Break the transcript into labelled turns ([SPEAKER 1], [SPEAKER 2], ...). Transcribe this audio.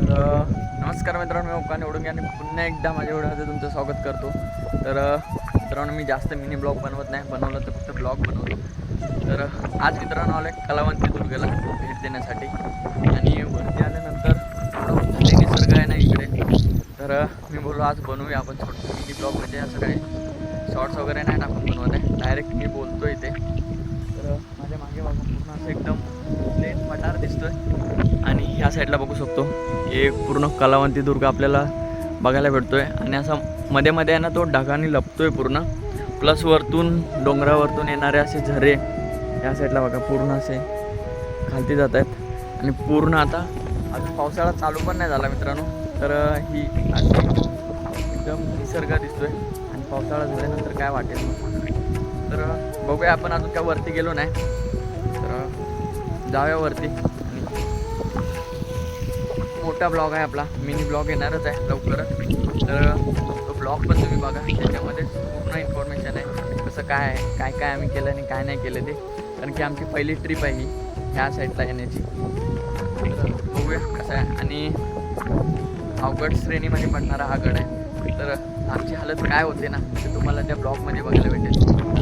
[SPEAKER 1] तर नमस्कार मित्रांनो मी ओका निवडून आणि पुन्हा एकदा माझ्या व्हिडिओमध्ये तुमचं स्वागत करतो. तर मित्रांनो मी जास्त मिनी ब्लॉग बनवत नाही. बनवलं तर फक्त ब्लॉग बनवतो. तर आज मित्रांनो आलो आहे कलावंती दुर्गेला भेट देण्यासाठी. आणि वरती आल्यानंतर थोडं निसर्ग आहे ना इकडे. तर मी बोललो आज बनवूया आपण छोटं मिनी ब्लॉग म्हणजे असं काही शॉर्ट्स वगैरे नाही टाकून बनवत आहे. डायरेक्ट मी बोलतो इथे. तर माझ्या मागे बघा पूर्ण असं एकदम प्लेन मटार दिसतोय. आहे ह्या साईडला बघू शकतो. एक पूर्ण कलावंती दुर्ग आपल्याला बघायला भेटतो आहे आणि असा मध्ये मध्ये आहे ना तो ढगाने लपतो आहे पूर्ण. प्लस वरतून डोंगरावरतून येणारे असे झरे या साईडला बघा पूर्ण असे खालती जात आहेत. आणि पूर्ण आता अजून पावसाळा चालू पण नाही झाला मित्रांनो. तर ही एकदम निसर्ग दिसतो आहे आणि पावसाळा झाल्यानंतर काय वाटेल? तर बघूया आपण अजून काय वरती गेलो नाही. तर जाऊया वरती. मोठा ब्लॉग आहे आपला. मिनी ब्लॉग येणारच आहे लवकरच. तर तो ब्लॉग पण तुम्ही बघा. त्याच्यामध्ये पूर्ण इन्फॉर्मेशन आहे. कसं काय आहे काय काय आम्ही केलं आणि काय नाही केलं ते. कारण की आमची पहिली ट्रिप आहे ही ह्या साईडला येण्याची. बघूया कसं आहे. आणि अवघड श्रेणीमध्ये पडणारा हा गड आहे. तर आमची हालत काय होते ना ते तुम्हाला त्या ब्लॉगमध्ये बघायला भेटेल.